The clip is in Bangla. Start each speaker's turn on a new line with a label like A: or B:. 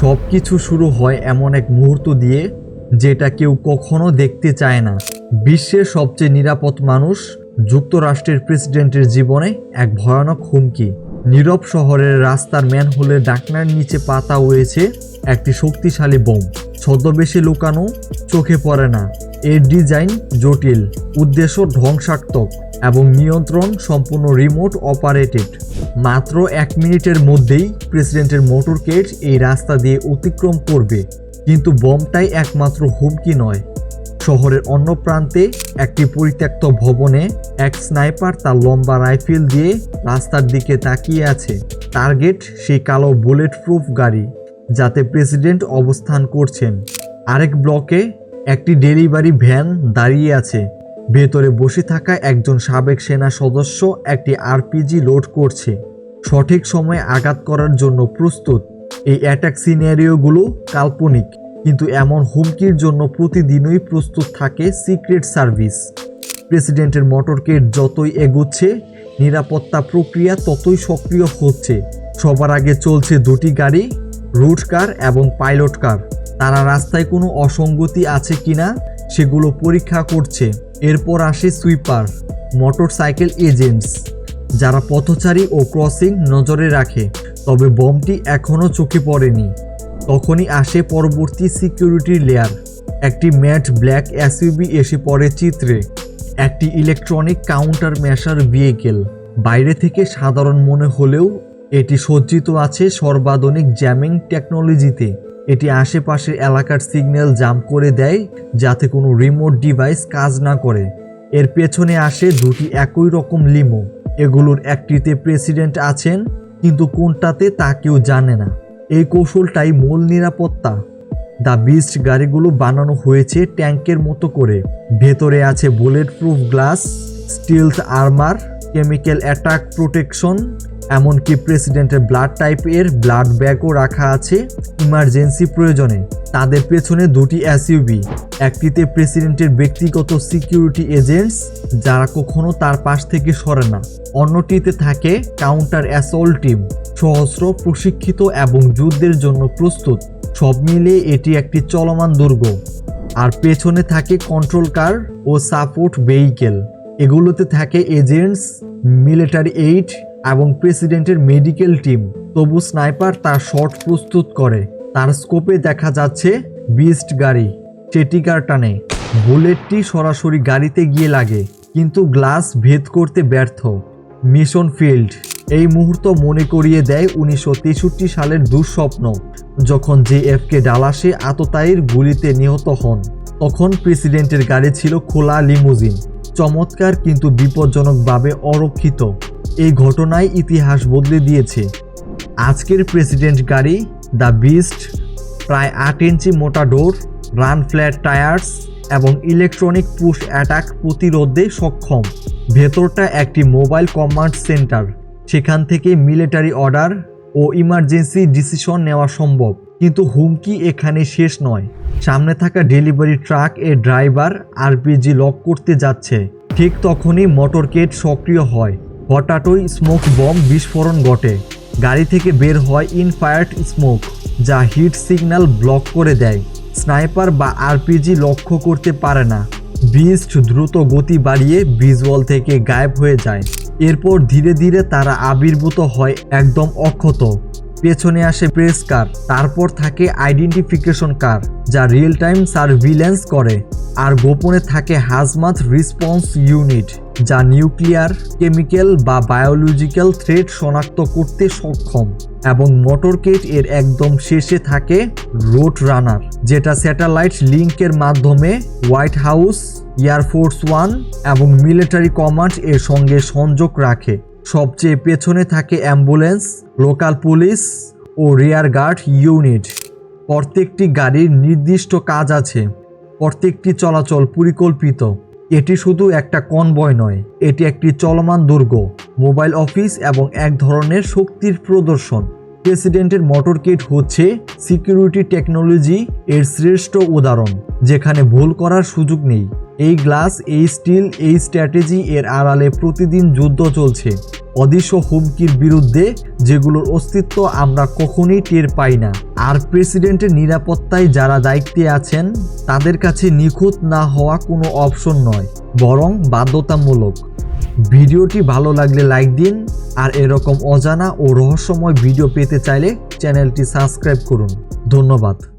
A: সব কিছু শুরু হয় এমন এক মুহূর্ত দিয়ে যেটা কেউ কখনো দেখতে চায় না। বিশ্বের সবচেয়ে নিরাপদ মানুষ যুক্তরাষ্ট্রের প্রেসিডেন্টের জীবনে এক ভয়ানক হুমকি। নীরব শহরের রাস্তার ম্যানহোলের ডাকনার নিচে পাতা হয়েছে একটি শক্তিশালী বোম। ছদ্মবেশে লুকানো চোখে পড়ে না। এর ডিজাইন জটিল, উদ্দেশ্য ধ্বংসাত্মক এবং নিয়ন্ত্রণ সম্পূর্ণ রিমোট অপারেটেড। মাত্র এক মিনিটের মধ্যেই প্রেসিডেন্টের মোটরকেট এই রাস্তা দিয়ে অতিক্রম করবে। কিন্তু বমটাই একমাত্র হুমকি নয়। শহরের অন্য প্রান্তে একটি পরিত্যক্ত ভবনে এক স্নাইপার তার লম্বা রাইফেল দিয়ে রাস্তার দিকে তাকিয়ে আছে। টার্গেট সেই কালো বুলেট প্রুফ গাড়ি, যাতে প্রেসিডেন্ট অবস্থান করছেন। আরেক ব্লকে একটি ডেলিভারি ভ্যান দাঁড়িয়ে আছে। ভেতরে বসে থাকা একজন সাবেক সেনা সদস্য একটি আরপিজি লোড করছে। সঠিক সময়ে আঘাত করার জন্য প্রস্তুত। এই অ্যাটাক সিনারিওগুলো কাল্পনিক, কিন্তু এমন হুমকির জন্য প্রতিদিনই প্রস্তুত থাকে সিক্রেট সার্ভিস। প্রেসিডেন্টের মোটরকেট যতই এগোচ্ছে, নিরাপত্তা প্রক্রিয়া ততই সক্রিয় হচ্ছে। সবার আগে চলছে দুটি গাড়ি, রুট কার এবং পাইলট কার। তারা রাস্তায় কোনো অসঙ্গতি আছে কিনা, সেগুলো পরীক্ষা করছে। এরপর আসে সুইপার, মোটরসাইকেল এজেন্টস, যারা পথচারী ও ক্রসিং নজরে রাখে। তবে বমটি এখনও চোখে পড়েনি। তখনই আসে পরবর্তী সিকিউরিটি লেয়ার। একটি ম্যাট ব্ল্যাক এসইউবি এসে পড়ে চিত্রে। একটি ইলেকট্রনিক কাউন্টার মেশার ভেহিকেল। বাইরে থেকে সাধারণ মনে হলেও এটি সজ্জিত আছে সর্বাধুনিক জ্যামিং টেকনোলজিতে। এটি আশেপাশের এলাকার সিগন্যাল জাম করে দেয় যাতে কোনো রিমোট ডিভাইস কাজ না করে। এর পেছনে আসে দুটি একই রকম লিমো এগুলোর একটিতে প্রেসিডেন্ট আছেন, কিন্তু কোনটাতে তা কেউ জানে না। এই কৌশলটাই মূল নিরাপত্তা। দ্য বিস্ট গাড়িগুলো বানানো হয়েছে ট্যাঙ্কের মতো করে। ভেতরে আছে bullet proof glass stealth armour chemical attack protection এমনকি প্রেসিডেন্টের ব্লাড টাইপের ব্লাড ব্যাগও রাখা আছে ইমার্জেন্সি প্রয়োজনে। তাদের পেছনে দুটি এসইউবি একটিতে প্রেসিডেন্টের ব্যক্তিগত সিকিউরিটি এজেন্টস যারা কখনো তার পাশ থেকে সরে না। অন্যটিতে থাকে কাউন্টার অ্যাসল্ট টিম সহস্র প্রশিক্ষিত এবং যুদ্ধের জন্য প্রস্তুত। সব মিলিয়ে এটি একটি চলমান দুর্গ। আর পেছনে থাকে কন্ট্রোল কার ও সাপোর্ট ভেহিকেল এগুলোতে থাকে এজেন্টস মিলিটারি এইড এবং প্রেসিডেন্টের মেডিকেল টিম তবু স্নাইপার তার শট প্রস্তুত করে। তার স্কোপে দেখা যাচ্ছে বিস্ট গাড়ি। চেটিকার টানে। বুলেটটি সরাসরি গাড়িতে গিয়ে লাগে, কিন্তু গ্লাস ভেদ করতে ব্যর্থ। Mission field. এই মুহূর্ত মনে করিয়ে দেয় উনিশশো তেষট্টি সালের দুঃস্বপ্ন। যখন জে এফ কে ডালাসে আততায়ীর গুলিতে নিহত হন, তখন প্রেসিডেন্টের গাড়ি ছিল খোলা লিমুজিন। চমৎকার কিন্তু বিপজ্জনকভাবে অরক্ষিত। এই ঘটনায় ইতিহাস বদলে দিয়েছে। আজকের প্রেসিডেন্ট গাড়ি, দ্য বিস্ট, প্রায় আট ইঞ্চি মোটা ডোর, রান ফ্ল্যাট টায়ার্স এবং ইলেকট্রনিক পুশ অ্যাটাক প্রতিরোধে সক্ষম। ভেতরটা একটি মোবাইল কমান্ড সেন্টার। সেখান থেকে মিলিটারি অর্ডার ও ইমার্জেন্সি ডিসিশন নেওয়া সম্ভব। কিন্তু হুমকি এখানে শেষ নয়। সামনে থাকা ডেলিভারি ট্রাক এর ড্রাইভার আরপিজি লক করতে যাচ্ছে। ঠিক তখনই মোটরকেট সক্রিয় হয়। হঠাৎই স্মোক বম বিস্ফোরণ ঘটে। গাড়ি থেকে বের হয় ইনফায়ার্ড স্মোক, যা হিট সিগন্যাল ব্লক করে দেয়। স্নাইপার বা আরপিজি লক্ষ্য করতে পারে না। বিস্ট দ্রুত গতি বাড়িয়ে ভিজুয়াল থেকে গায়েব হয়ে যায়। এরপর ধীরে ধীরে তারা আবির্ভূত হয় একদম অক্ষত। পেছনে আসে প্রেস কার তারপর থাকে আইডেন্টিফিকেশন কার যা রিয়েল টাইম সার্ভিলেন্স করে। আর গোপনে থাকে হাজমাত রেসপন্স ইউনিট যা নিউক্লিয়ার কেমিক্যাল বা বায়োলজিক্যাল থ্রেট শনাক্ত করতে সক্ষম এবং মোটরকেট এর একদম শেষে থাকে রোড রানার যেটা স্যাটেলাইট লিঙ্কের মাধ্যমে White House air force one এবং মিলিটারি কমান্ড এর সঙ্গে সংযোগ রাখে। সবচেয়ে পেছনে থাকে অ্যাম্বুলেন্স, লোকাল পুলিশ ও রেয়ার গার্ড ইউনিট। প্রত্যেকটি গাড়ির নির্দিষ্ট কাজ আছে। প্রত্যেকটি চলাচল পরিকল্পিত। এটি শুধু একটা কনভয় নয়, এটি একটি চলমান দুর্গ, মোবাইল অফিস এবং এক ধরনের শক্তির প্রদর্শন। প্রেসিডেন্টের মোটরকেট হচ্ছে সিকিউরিটি টেকনোলজি এর শ্রেষ্ঠ উদাহরণ, যেখানে ভুল করার সুযোগ নেই। এই গ্লাস, এই স্টিল, এই স্ট্র্যাটেজি এর আড়ালে প্রতিদিন যুদ্ধ চলছে। অদৃশ্য হুমকির বিরুদ্ধে যেগুলোর অস্তিত্ব আমরা কখনোই টের পাই না। আর প্রেসিডেন্টের নিরাপত্তায় যারা দায়িত্বে আছেন, তাদের কাছে নিখুঁত না হওয়া কোনো অপশন নয়, বরং বাধ্যতামূলক। ভিডিওটি ভালো লাগলে লাইক দিন, আর এরকম অজানা ও রহস্যময় ভিডিও পেতে চাইলে চ্যানেলটি সাবস্ক্রাইব করুন। ধন্যবাদ।